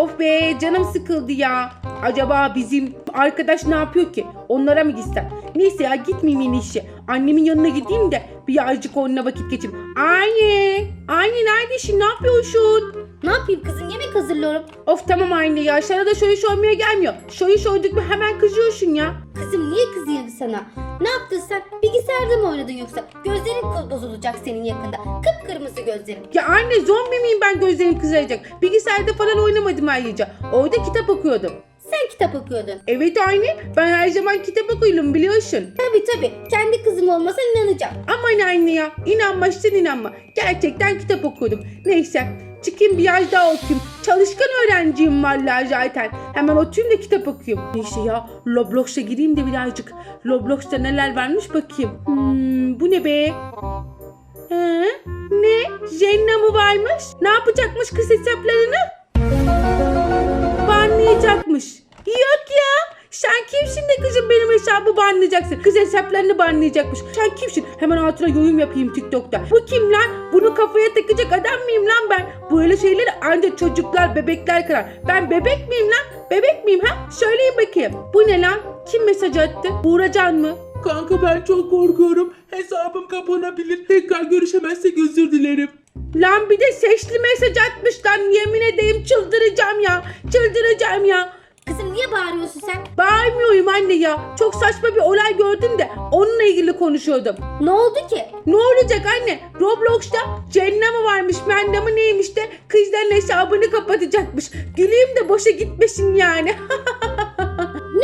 Of be canım sıkıldı ya. Acaba bizim arkadaş ne yapıyor ki? Onlara mı gitsem? Neyse ya gitmeyeyim iyisi. Annemin yanına gideyim de birazcık onunla vakit geçireyim. Anne! Anne neredesin? Ne yapıyorsun? Ne yapayım kızım yemek hazırlıyorum. Of tamam anne ya. Sana da olmaya gelmiyor. Şöyle oyduk mu hemen kızıyorsun ya. Kızım niye kızayım sana? Ne yaptın sen? Bilgisayarda mı oynadın yoksa? Gözlerin bozulacak senin yakında. Kıpkırmızı gözlerin. Ya anne zombi miyim ben gözlerim kızaracak. Bilgisayarda falan oynamadım ayrıca. Orada kitap okuyordum. Sen kitap okuyordun. Evet anne ben her zaman kitap okuyorum biliyorsun. Tabii tabii. Kendi kızım olmasa inanacağım. Aman anne ya inanmazsan inanma. Gerçekten kitap okudum. Neyse çıkayım biraz daha okuyayım. Çalışkan öğrenciyim vallahi zaten. Hemen oturayım da kitap okuyayım. Neyse ya Roblox'a gireyim de birazcık. Roblox'ta neler varmış bakayım. Hmm, bu ne be? He? Ne? Jenna mı varmış? Ne yapacakmış kız hesaplarını? Banlayacakmış. Hesabı banlayacaksın? Kız hesaplarını banlayacakmış. Sen kimsin? Hemen altına yorum yapayım TikTok'ta. Bu kim lan? Bunu kafaya takacak adam mıyım lan ben? Böyle şeyleri ancak çocuklar, bebekler kırar. Ben bebek miyim lan? Bebek miyim ha? Söyleyin bakayım. Bu ne lan? Kim mesaj attı? Uğracan mı? Kanka ben çok korkuyorum. Hesabım kapanabilir. Tekrar görüşemezsek özür dilerim. Lan bir de sesli mesaj atmış lan. Yemin edeyim çıldıracağım ya. Çıldıracağım ya. Kızım niye bağırıyorsun sen? Bağırmıyorum anne ya. Çok saçma bir olay gördüm de onunla ilgili konuşuyordum. Ne oldu ki? Ne olacak anne? Roblox'ta Cenna mı varmış, Menda mı neymiş de kızların hesabını kapatacakmış. Güleyim de boşa gitmesin yani.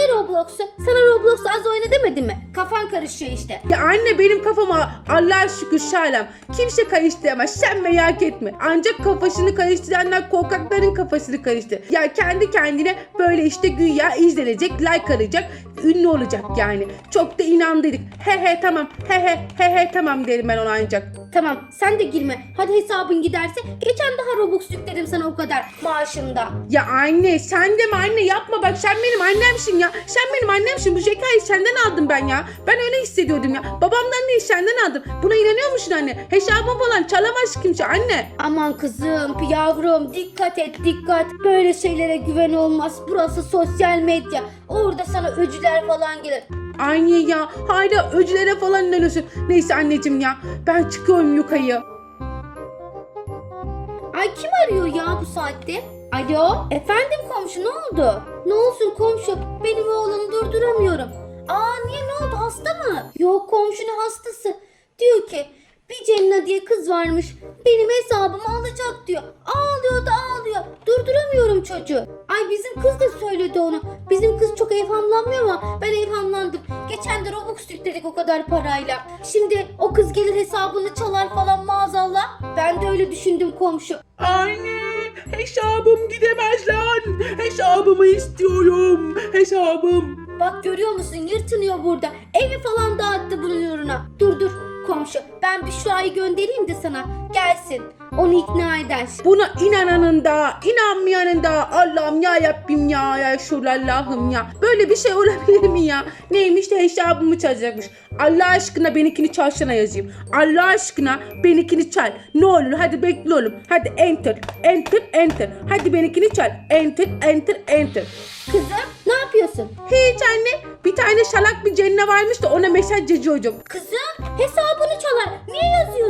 Roblox'u? Sana Roblox az oyna demedim mi? Kafan karışıyor işte. ya anne benim kafama Allah'a şükür sağlam. Kimse karıştıramaz. Sen merak etme. Ancak kafasını karıştıranlar korkakların kafasını karıştır. Ya kendi kendine böyle işte güya izlenecek, like alacak, ünlü olacak yani. Çok da inandırdık. He he tamam, he he he he tamam derim ben ona ancak. Tamam sen de girme. Hadi hesabın giderse geçen daha Robux yükledim sana o kadar maaşımda. Ya anne sen de mi anne yapma bak sen benim annemsin ya. Sen benim annemsin bu zekayı senden aldım ben ya. Ben öyle hissediyordum ya. Babamdan değil senden aldım. Buna inanıyor musun anne? Hesabım falan çalamaz kimse anne. Aman kızım, yavrum dikkat et dikkat. Böyle şeylere güven olmaz. Burası sosyal medya. Orada sana öcüler falan gelir. Anne ya hala öcülere falan inanıyorsun. Neyse anneciğim ya ben çıkıyorum yukarıya. Ay kim arıyor ya bu saatte? Alo? Efendim komşu ne oldu? Ne olsun komşu? Benim oğlumu durduramıyorum. Aa niye ne oldu hasta mı? Yok komşunun hastası. Diyor ki bir Cenna diye kız varmış. Benim hesabımı alacak diyor. Ağlıyor da ağlıyor. Durduramıyorum çocuğu. Ay bizim kız da söyledi onu. Bizim kız çok evhamlanmıyor ama ben evhamlandım. Geçen de Robux yükledik o kadar parayla. Şimdi o kız gelir hesabını çalar falan maazallah. Ben de öyle düşündüm komşu. Anne hesabım gidemez lan. Hesabımı istiyorum. Hesabım. Bak görüyor musun yırtınıyor burada. Evi falan dağıttı bunun uğruna. Dur dur komşu ben bir Şura'yı göndereyim de sana. Gelsin onu ikna edersin. Buna inananın da inanmayanın da Allah'ım ya Rabbim ya ya Allah'ım ya. Böyle bir şey olabilir mi ya? Neymiş de hesabımı çalacakmış. Allah aşkına benimkini çalsana yazayım. Allah aşkına benimkini çal. Ne olur hadi bekle oğlum. Hadi enter enter enter. Hadi benimkini çal. Enter enter enter. Kızım ne yapıyorsun? Hiç anne bir tane şalak bir cennet varmış da ona mesaj yazıyordum. Kızım hesabını çalar. Niye yazıyorsun?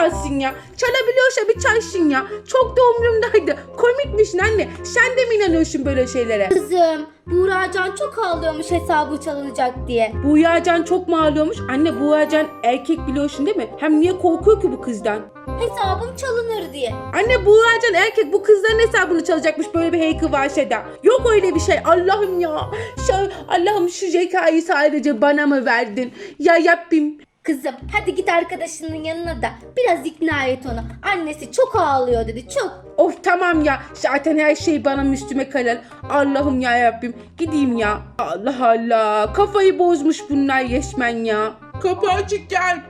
Çalsın ya. Çalabiliyorsa bir çalsın ya. Çok da umurumdaydı. Komikmişsin anne. Sen de mi inanıyorsun böyle şeylere? Kızım Buğracan çok ağlıyormuş hesabı çalınacak diye. Bu Can çok mu ağlıyormuş? Anne bu Can erkek biliyorsun değil mi? Hem niye korkuyor ki bu kızdan? Hesabım çalınır diye. Anne bu Can erkek bu kızların hesabını çalacakmış böyle bir hacker varsa da. Yok öyle bir şey. Allah'ım ya. Allah'ım şu zekayı sadece bana mı verdin? Ya Rabbim. Kızım hadi git arkadaşının yanına da biraz ikna et onu. Annesi çok ağlıyor dedi çok. Of tamam ya. Zaten her şey bana üstüme kalır. Allah'ım ya Rabbim. Gideyim ya. Allah Allah. Kafayı bozmuş bunlar resmen ya. Kapı açık gel.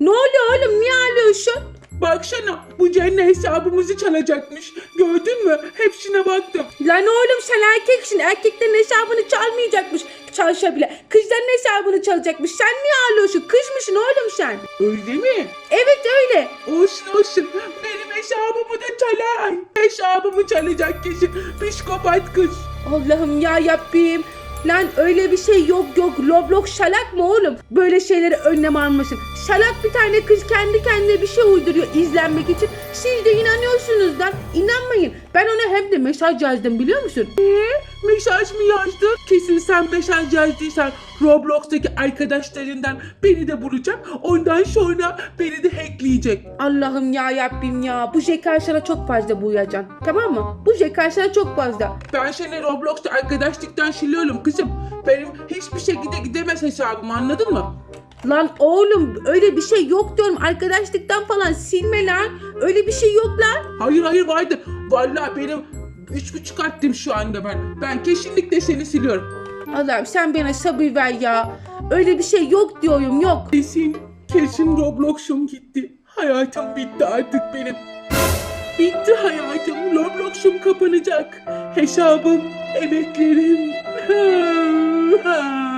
Ne oluyor oğlum? Niye ağlıyorsun? Baksana bu cennet hesabımızı çalacakmış. Gördün mü? Hepsine baktım. Lan oğlum sen erkeksin. Erkeklerin hesabını çalmayacakmış. Çalsa bile. Kızların hesabını çalacakmış. Sen niye ağlıyorsun? Kız mısın oğlum sen? Öyle mi? Evet öyle. Olsun olsun. Benim Hesabımı da çalar. Hesabımı çalacak kesin. Psikopat kız. Allah'ım ya Rabbim. Lan öyle bir şey yok yok. Roblox şalak mı oğlum? Böyle şeyleri önlem almasın. Şalak bir tane kız kendi kendine bir şey uyduruyor izlenmek için. Siz de inanıyorsunuz lan. İnanmayın. Ben ona hem de mesaj yazdım biliyor musun? Mesaj mı yazdın? Kesin sen mesaj yazdıysan Roblox'taki arkadaşlarından beni de bulacak. Ondan sonra beni de hackleyecek. Allah'ım ya Rabbim ya. Bu Jekaşlara çok fazla buyacaksın. Tamam mı? Bu Jekaşlara çok fazla. Ben seni Roblox'ta arkadaşlıktan siliyorum kızım. Benim hiçbir şekilde gidemez hesabım anladın mı? Lan oğlum öyle bir şey yok diyorum. Arkadaşlıktan falan silme lan. Öyle bir şey yok lan. Hayır hayır vardı. Vallahi benim üç buçuk attım şu anda ben. Ben kesinlikle seni siliyorum. Allah'ım sen bana sabır ver ya. Öyle bir şey yok diyorum yok. Kesin, kesin Roblox'um gitti. Hayatım bitti artık benim. Bitti hayatım. Roblox'um kapanacak. Hesabım, emeklerim.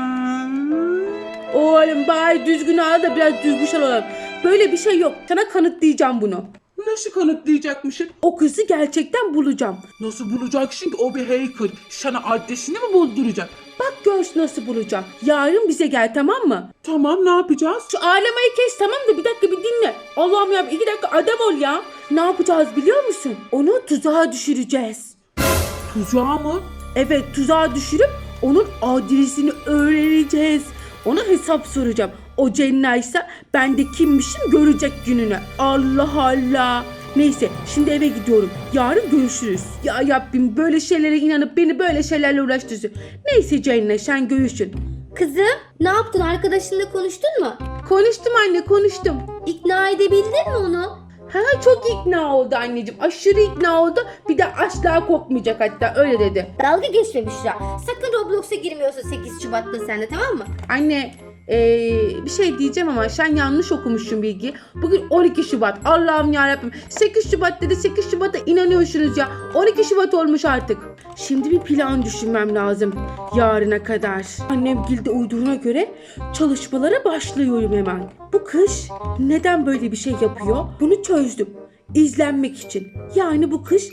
Oğlum bari düzgün al da biraz düzgün olalım. Böyle bir şey yok. Sana kanıtlayacağım bunu. Nasıl kanıtlayacakmışsın? O kızı gerçekten bulacağım. Nasıl bulacaksın ki o bir hacker? Sana adresini mi bulduracak? Bak göğüs nasıl bulacağım. Yarın bize gel tamam mı? Tamam ne yapacağız? Şu ağlamayı kes tamam da bir dakika bir dinle. Allah'ım ya iki dakika adam ol ya. Ne yapacağız biliyor musun? Onu tuzağa düşüreceğiz. Tuzağa mı? Evet tuzağa düşürüp onun adresini öğreneceğiz. Ona hesap soracağım. O Cennaysa ben de kimmişim görecek gününü. Allah Allah. Neyse şimdi eve gidiyorum. Yarın görüşürüz. Ya Rabbim böyle şeylere inanıp beni böyle şeylerle uğraştırıyorsun. Neyse Cennet sen görüşün. Kızım ne yaptın arkadaşınla konuştun mu? Konuştum anne konuştum. İkna edebildin mi onu? Ha çok ikna oldu anneciğim. Aşırı ikna oldu. Bir de asla korkmayacak hatta öyle dedi. Dalga geçme Büşra. Sakın Roblox'a girmiyorsun 8 Şubat'ta sen de tamam mı? Anne eee, bir şey diyeceğim ama sen yanlış okumuşsun bilgi. Bugün 12 Şubat. Allah'ım yarabbim. 8 Şubat dedi 8 Şubat'a inanıyorsunuz ya. 12 Şubat olmuş artık. Şimdi bir plan düşünmem lazım. Yarına kadar. Annem gilde uyduğuna göre çalışmalara başlıyorum hemen. Bu kış neden böyle bir şey yapıyor? Bunu çözdüm. İzlenmek için. Yani bu kış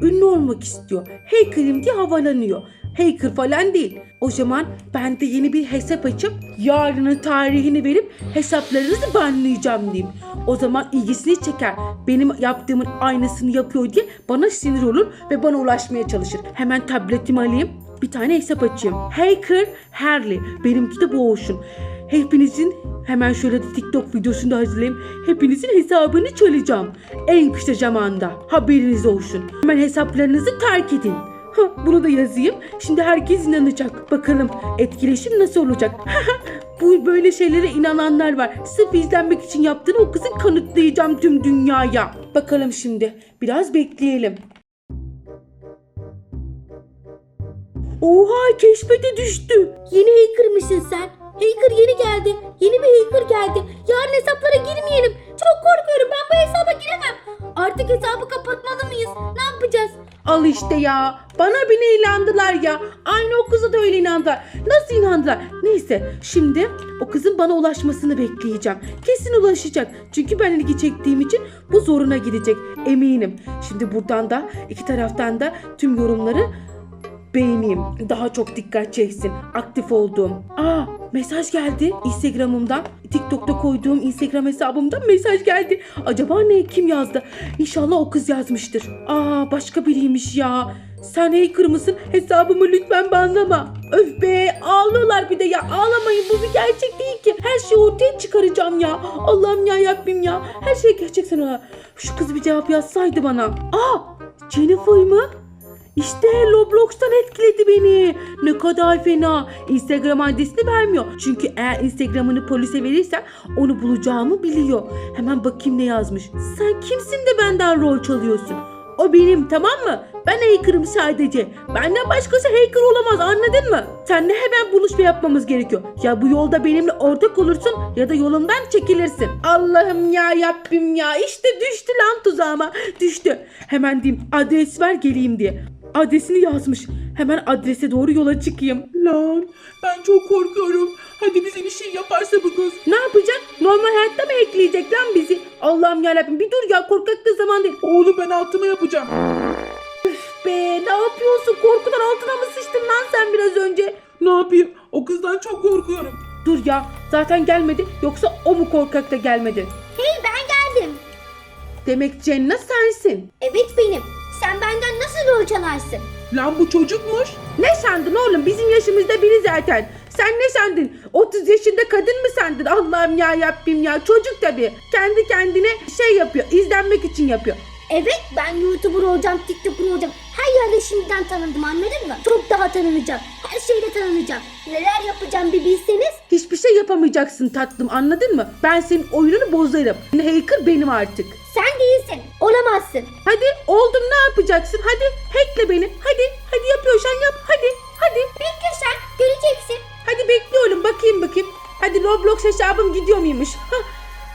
ünlü olmak istiyor. Hacker'im diye havalanıyor. Hacker falan değil. O zaman ben de yeni bir hesap açıp yarının tarihini verip hesaplarınızı banlayacağım diyeyim. O zaman ilgisini çeker. Benim yaptığımın aynısını yapıyor diye bana sinir olur ve bana ulaşmaya çalışır. Hemen tabletimi alayım. Bir tane hesap açayım. Hacker Harley. Benimki de bu olsun. Hepinizin hemen şöyle de TikTok videosunu da hazırlayayım. Hepinizin hesabını çalacağım. En kısa zamanda. Haberiniz olsun. Hemen hesaplarınızı terk edin. Bunu da yazayım. Şimdi herkes inanacak. Bakalım etkileşim nasıl olacak? Bu böyle şeylere inananlar var. Sırf izlenmek için yaptığını o kızın kanıtlayacağım tüm dünyaya. Bakalım şimdi. Biraz bekleyelim. Oha keşfete düştü. Yeni hacker'mışsın sen. Hacker yeni geldi. Yeni bir hacker geldi. Yarın hesaplara girmeyelim. Çok korkuyorum ben bu hesaba giremem. Artık hesabı kapatmalı mıyız? Ne yapacağız? Al işte ya. Bana bile inandılar ya. Aynı o kıza da öyle inandılar. Nasıl inandılar? Neyse şimdi o kızın bana ulaşmasını bekleyeceğim. Kesin ulaşacak. Çünkü ben ilgi çektiğim için bu zoruna gidecek. Eminim. Şimdi buradan da iki taraftan da tüm yorumları beğeneyim. Daha çok dikkat çeksin. Aktif olduğum. Aa mesaj geldi Instagram'ımdan. TikTok'ta koyduğum Instagram hesabımdan mesaj geldi. Acaba ne kim yazdı? İnşallah o kız yazmıştır. Aa başka biriymiş ya. Sen hacker mısın? Hesabımı lütfen banlama. Öf be ağlıyorlar bir de ya. Ağlamayın bu bir gerçek değil ki. Her şeyi ortaya çıkaracağım ya. Allah'ım ya Rabbim ya. Her şey gerçek sana. Şu kız bir cevap yazsaydı bana. Aa Jennifer mı? İşte Roblox'tan etkiledi beni. Ne kadar fena. Instagram adresini vermiyor. Çünkü eğer Instagram'ını polise verirsen onu bulacağımı biliyor. Hemen bakayım ne yazmış. Sen kimsin de benden rol çalıyorsun? O benim tamam mı? Ben hacker'ım sadece. Benden başkası hacker olamaz anladın mı? Seninle hemen buluşma yapmamız gerekiyor. Ya bu yolda benimle ortak olursun ya da yolumdan çekilirsin. Allah'ım ya Rabbim ya işte düştü lan tuzağıma. Düştü. Hemen diyeyim adres ver geleyim diye. Adresini yazmış. Hemen adrese doğru yola çıkayım. Lan ben çok korkuyorum. Hadi bize bir şey yaparsa bu kız. Ne yapacak? Normal hayatta mı ekleyecek lan bizi? Allah'ım yarabbim bir dur ya korkak da zaman değil. Oğlum ben altıma yapacağım. Be ne yapıyorsun? Korkudan altına mı sıçtın lan sen biraz önce? Ne yapayım? O kızdan çok korkuyorum. Dur ya zaten gelmedi yoksa o mu korkak da gelmedi? Hey ben geldim. Demek Cennet sensin. Evet benim. Sen benden nasıl rol çalarsın? Lan bu çocukmuş. Ne sandın oğlum bizim yaşımızda biri zaten. Sen ne sandın? 30 yaşında kadın mı sandın? Allah'ım ya Rabbim ya çocuk tabii. Kendi kendine şey yapıyor izlenmek için yapıyor. Evet ben YouTuber olacağım, TikToker olacağım. Her yerde şimdiden tanındım anladın mı? Çok daha tanınacağım. Her şeyle tanınacağım. Neler yapacağım bir bilseniz. Hiçbir şey yapamayacaksın tatlım anladın mı? Ben senin oyununu bozarım. Hacker benim artık. Sen değilsin. Olamazsın. Hadi oldum ne yapacaksın? Hadi hackle beni. Hadi hadi yapıyorsan yap. Hadi hadi. Bekle sen. Göreceksin. Hadi bekliyorum bakayım bakayım. Hadi Roblox hesabım gidiyor muymuş? Hah,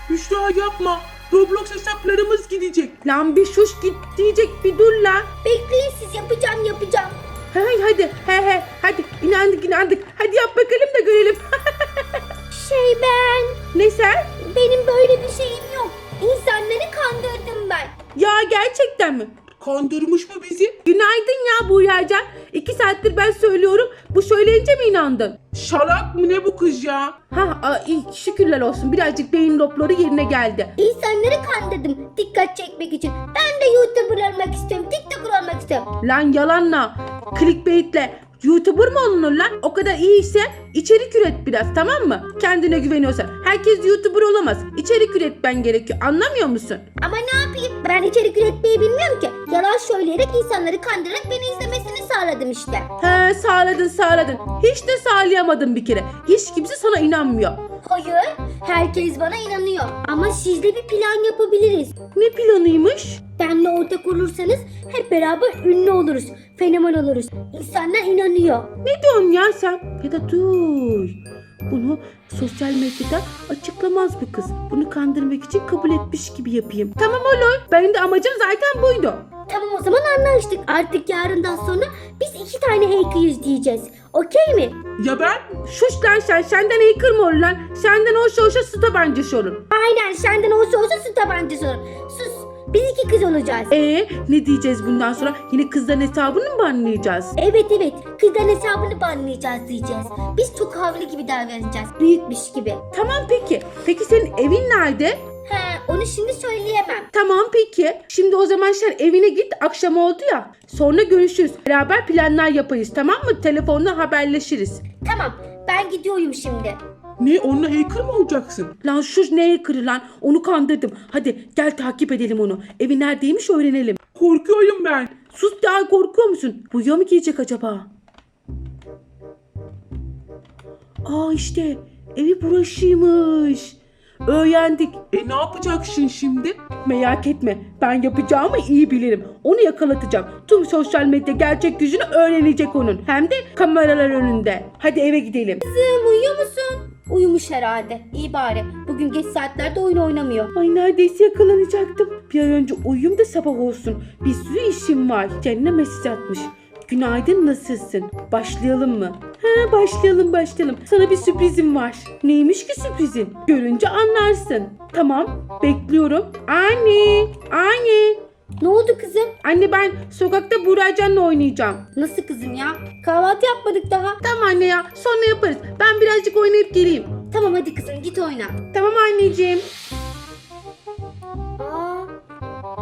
Büşra yapma. Roblox hesaplarımız gidecek. Lan bir şuş git diyecek bir dur la. Bekleyin siz yapacağım yapacağım. Hay hadi he he hadi inandık inandık. Hadi yap bakalım da görelim. Şey ben. ne sen? Benim böyle bir şeyim yok. İnsanları kandırdım ben. Ya gerçekten mi? Kandırmış mı bizi? Günaydın ya Buğra'can. İki saattir ben söylüyorum. Bu söyleyince mi inandın? Şalak mı ne bu kız ya? Ha aa, iyi, şükürler olsun. Birazcık beyin lobları yerine geldi. İnsanları kandırdım dikkat çekmek için. Ben de YouTuber olmak istiyorum, TikToker olmak istiyorum. Lan yalanla, clickbaitle YouTuber mı olunur lan? O kadar iyiyse içerik üret biraz tamam mı? Kendine güveniyorsan. Herkes YouTuber olamaz. İçerik üretmen gerekiyor. Anlamıyor musun? Ama ne yapayım? Ben içerik üretmeyi bilmiyorum ki. Yalan söyleyerek insanları kandırarak beni izlemesini sağladım işte. He sağladın sağladın. Hiç de sağlayamadın bir kere. Hiç kimse sana inanmıyor. Hayır, herkes bana inanıyor. Ama sizle bir plan yapabiliriz. Ne planıymış? Olursanız hep beraber ünlü oluruz. Fenomen oluruz. İnsanlar inanıyor. Ne diyorsun ya sen? Ya da dur. Bunu sosyal medyada açıklamaz bu kız. Bunu kandırmak için kabul etmiş gibi yapayım. Tamam olur. Benim de amacım zaten buydu. Tamam o zaman anlaştık. Artık yarından sonra biz iki tane hacker'ız diyeceğiz. Okey mi? Ya ben? Şuş lan sen. Senden hacker mı olur lan? Senden olsa olsa su tabancası olur. Aynen senden olsa olsa su tabancası olur. Sus. Biz iki kız olacağız. Ee ne diyeceğiz bundan sonra? Yine kızların hesabını mı banlayacağız? Evet evet kızların hesabını banlayacağız diyeceğiz. Biz çok havlu gibi davranacağız. Büyükmüş gibi. Tamam peki. Peki senin evin nerede? He onu şimdi söyleyemem. Tamam peki. Şimdi o zaman sen evine git. Akşam oldu ya. Sonra görüşürüz. Beraber planlar yaparız tamam mı? Telefonla haberleşiriz. Tamam ben gidiyorum şimdi. Ne onunla hacker mı olacaksın? Lan şu neye kırı lan? Onu kandırdım. Hadi gel takip edelim onu. Evi neredeymiş öğrenelim. Korkuyorum ben. Sus ya korkuyor musun? Buyuyor mu giyecek acaba? Aa işte evi burasıymış. Öğrendik. E ne yapacaksın şimdi? Merak etme ben yapacağımı iyi bilirim. Onu yakalatacağım. Tüm sosyal medya gerçek yüzünü öğrenecek onun. Hem de kameralar önünde. Hadi eve gidelim. Kızım uyuyor musun? Uyumuş herhalde. İyi bari. Bugün geç saatlerde oyun oynamıyor. Ay neredeyse yakalanacaktım. Bir an önce uyuyayım da sabah olsun. Bir sürü işim var. Kendine mesaj atmış. Günaydın nasılsın? Başlayalım mı? He başlayalım başlayalım. Sana bir sürprizim var. Neymiş ki sürprizin? Görünce anlarsın. Tamam bekliyorum. Anne! Anne! Ne oldu kızım? Anne ben sokakta Buracan'la oynayacağım. Nasıl kızım ya? Kahvaltı yapmadık daha. Tamam anne ya sonra yaparız. Ben birazcık oynayıp geleyim. Tamam hadi kızım git oyna. Tamam anneciğim. Aa,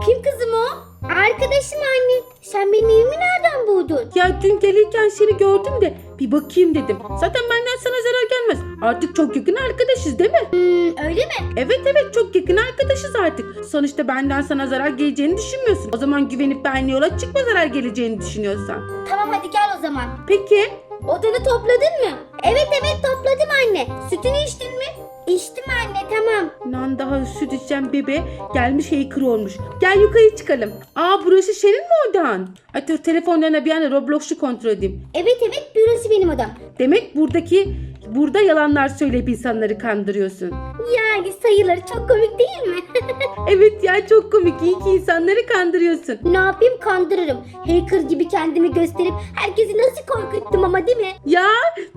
kim kızım o? Arkadaşım anne. Sen benim evimi nereden buldun? Ya dün gelirken seni gördüm de bir bakayım dedim. Zaten benden sana zarar gelmez. Artık çok yakın arkadaşız değil mi? Hmm, öyle mi? Evet evet çok yakın arkadaşız artık. Sonuçta benden sana zarar geleceğini düşünmüyorsun. O zaman güvenip benle yola çıkma zarar geleceğini düşünüyorsan. Tamam hadi gel o zaman. Peki Odanı topladın mı? Evet evet topladım anne. Sütünü içtin mi? İçtim anne tamam. Nan daha süt içen bebe gelmiş hacker olmuş. Gel yukarı çıkalım. Aa burası senin mi odan? Ay dur telefonlarına bir anda Roblox'u kontrol edeyim. Evet evet burası benim odam. Demek buradaki Burada yalanlar söyleyip insanları kandırıyorsun. Yani sayıları çok komik değil mi? Evet ya çok komik. İyi ki insanları kandırıyorsun. ne yapayım kandırırım. Hacker gibi kendimi gösterip herkesi nasıl korkuttum ama değil mi? Ya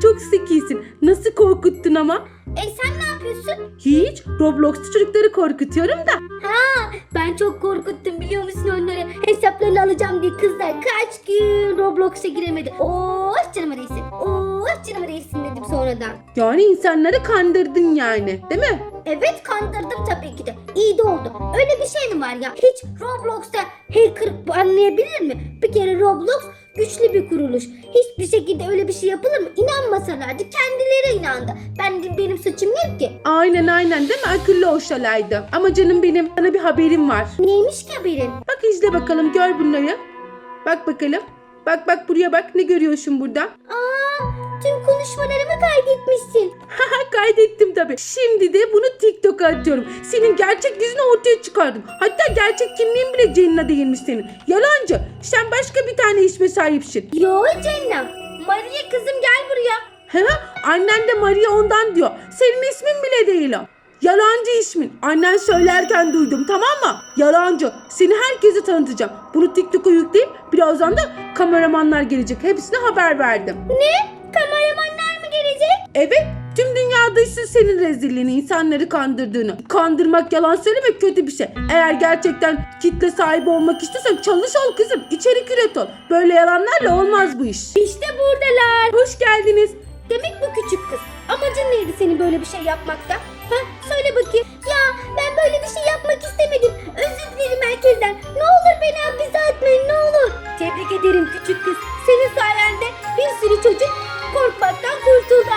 çok zekisin. Nasıl korkuttun ama? E sen ne yapıyorsun? Hiç. Roblox'ta çocukları korkutuyorum da. Ha, ben çok korkuttum biliyor musun onları? Hesaplarını alacağım diye kızlar kaç gün Roblox'a giremedi. Oh canıma değsin. Oh canıma değsin dedim sonradan. Yani insanları kandırdın yani. Değil mi? Evet kandırdım tabii ki de. İyi de oldu. Öyle bir şey mi var ya? Hiç Roblox'ta hacker anlayabilir mi? Bir kere Roblox güçlü bir kuruluş. Hiçbir şekilde öyle bir şey yapılır mı? İnanmasalardı kendileri inandı. Ben benim suçum yok ki. Aynen aynen değil mi? Akıllı olsalaydı. Ama canım benim sana bir haberim var. Neymiş ki haberin? Bak izle bakalım gör bunları. Bak bakalım. Bak bak buraya bak ne görüyorsun burada? Aa, konuşmalarımı kaydetmişsin. Ha kaydettim tabii. Şimdi de bunu TikTok'a atıyorum. Senin gerçek yüzünü ortaya çıkardım. Hatta gerçek kimliğin bile Cenna değilmiş senin. Yalancı. Sen başka bir tane isme sahipsin. Yo Cennem. Maria kızım gel buraya. Ha? Annen de Maria ondan diyor. Senin ismin bile değil o. Yalancı ismin. Annen söylerken duydum tamam mı? Yalancı. Seni herkese tanıtacağım. Bunu TikTok'a yükleyip birazdan da kameramanlar gelecek. Hepsine haber verdim. Ne? Evet. Tüm dünya duysun senin rezilliğini, insanları kandırdığını. Kandırmak, yalan söylemek kötü bir şey. Eğer gerçekten kitle sahibi olmak istiyorsan çalış ol kızım. İçerik üret ol. Böyle yalanlarla olmaz bu iş. İşte buradalar. Hoş geldiniz. Demek bu küçük kız. Amacın neydi senin böyle bir şey yapmakta? Ha? Söyle bakayım. Ya ben böyle bir şey yapmak istemedim. Özür dilerim herkesten. Ne olur beni hapise atmayın ne olur. Tebrik ederim küçük kız. Senin sayende bir sürü çocuk korkmaktan kurtuldu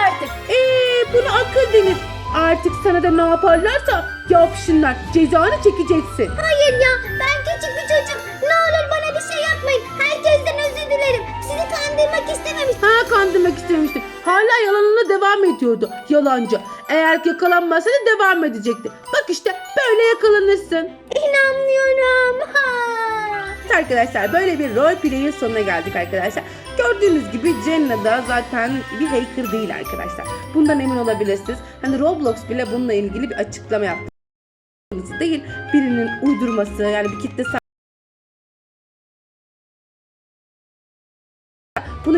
Artık sana da ne yaparlarsa yapsınlar. Cezanı çekeceksin. Hayır ya ben küçük bir çocuk. Ne olur bana bir şey yapmayın. Herkesten özür dilerim. Sizi kandırmak istememiş. Ha kandırmak istemiştim. Hala yalanına devam ediyordu. Yalancı. Eğer yakalanmasa da devam edecekti. Bak işte böyle yakalanırsın. İnanmıyorum. Ha. Evet arkadaşlar böyle bir role play'in sonuna geldik arkadaşlar. Gördüğünüz gibi Jenna da zaten bir hacker değil arkadaşlar. Bundan emin olabilirsiniz. Hani Roblox bile bununla ilgili bir açıklama yaptı. Değil birinin uydurması yani bir kitle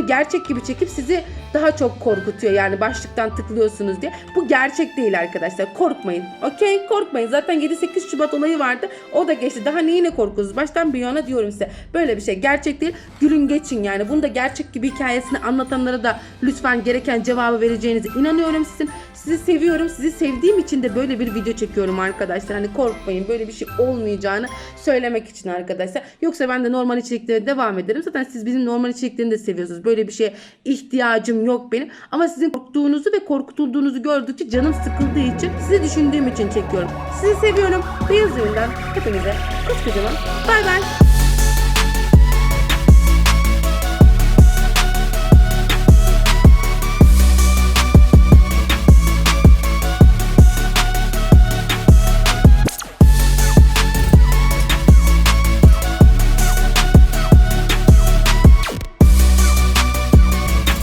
gerçek gibi çekip sizi daha çok korkutuyor. Yani başlıktan tıklıyorsunuz diye. Bu gerçek değil arkadaşlar. Korkmayın. Okey? Korkmayın. Zaten 7-8 Şubat olayı vardı. O da geçti. Daha neyine korkuyorsunuz? Baştan bir yana diyorum size. Böyle bir şey gerçek değil. Gülün geçin yani. Bunu da gerçek gibi hikayesini anlatanlara da lütfen gereken cevabı vereceğinize inanıyorum sizin. Sizi seviyorum. Sizi sevdiğim için de böyle bir video çekiyorum arkadaşlar. Hani korkmayın. Böyle bir şey olmayacağını söylemek için arkadaşlar. Yoksa ben de normal içeriklere devam ederim. Zaten siz bizim normal içeriklerini de seviyorsunuz. Böyle bir şeye ihtiyacım yok benim. Ama sizin korktuğunuzu ve korkutulduğunuzu gördükçe canım sıkıldığı için sizi düşündüğüm için çekiyorum. Sizi seviyorum. Beyaz Evi'nden hepinize koskocaman bay bay.